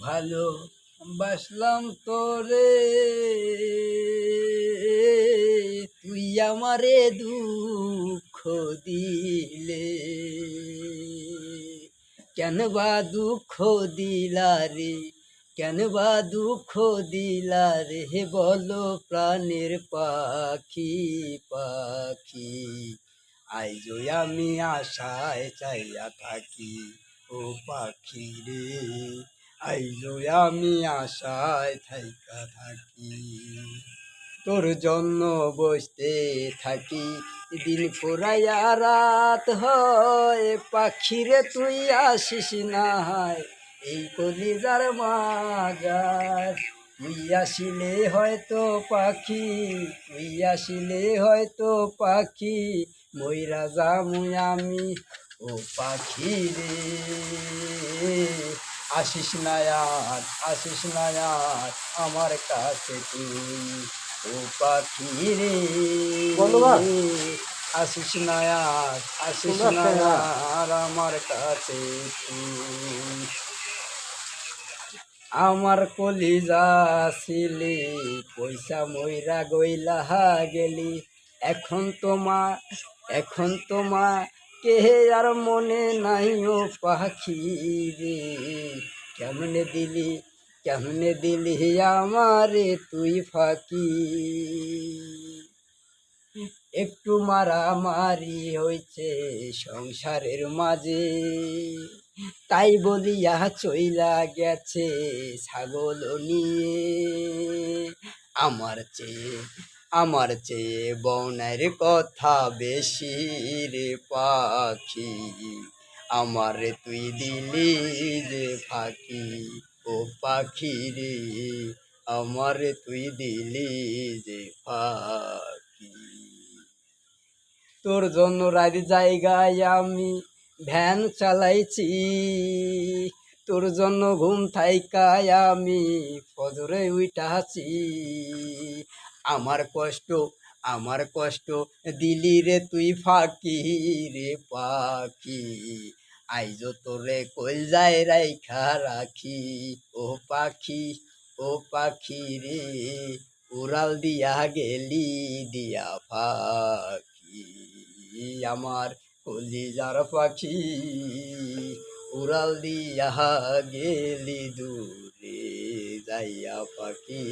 ভালো বাসলাম তোরে। তুই আমারে দুঃখ দিলে। কেন বা দুঃখ দিলা রে কেন বা দুঃখ দিলা রে বলো প্রাণের পাখি পাখি। আইজো আমি আশায় চাইয়া থাকি ও পাখি রে। আইজো আমি আশায় থাইকা থাকি। তোর জন্য বসতে থাকি। দিন ফুরাইয়া রাত হয়, পাখিরে তুই আসিস না হয়। এই কলিজার মাজার, তুই আসিলে হয়তো পাখি, তুই আসিলে হয়তো পাখি। ময়রা যামু আমি, ও পাখি রে। আসিস না আর আসিস না আমার কাছে তুই ও পাখি রে বন্ধুবান। আসিস না আর আসিস তোমরা না খেয়া। আর আমার কাছে তুই আমার কলিজা ছিলি পয়সা ময়রা গইলা গেলি এখন তোমা এখন তোমা কে আর মনে নাই ও পাখি রে। কেমনে দিলি কেমনে দিলি আমারে তুই ফাঁকি। একটু মারামারি হয়েছে সংসারের মাঝে। তাই বলিয়া চইলা গেছে ছাগল নিয়ে। আমার চেয়ে আমার চেয়ে বনের কথা বেশি রে পাখি, আমার তুই দিলি যে ফাঁকি, ও পাখি রে, আমার তুই দিলি যে ফাঁকি। তোর জন্য রাত জায়গায় আমি ভ্যান চালাইছি, তোর জন্য ঘুম থাইকায় আমি ফজরে উইটাছি। আমার কষ্ট আমার কষ্ট দিলি রে তুই ফাঁকি রে পাখি। আইজ তোরে কই যায় রাইখা রাখি। ও পাখি ও পাখি রে, উড়াল দিয়া গেলি দিয়া পাখি আমার কলিজার পাখি, উড়াল দিয়া গেলি দূরে, যাইয়া পাখি।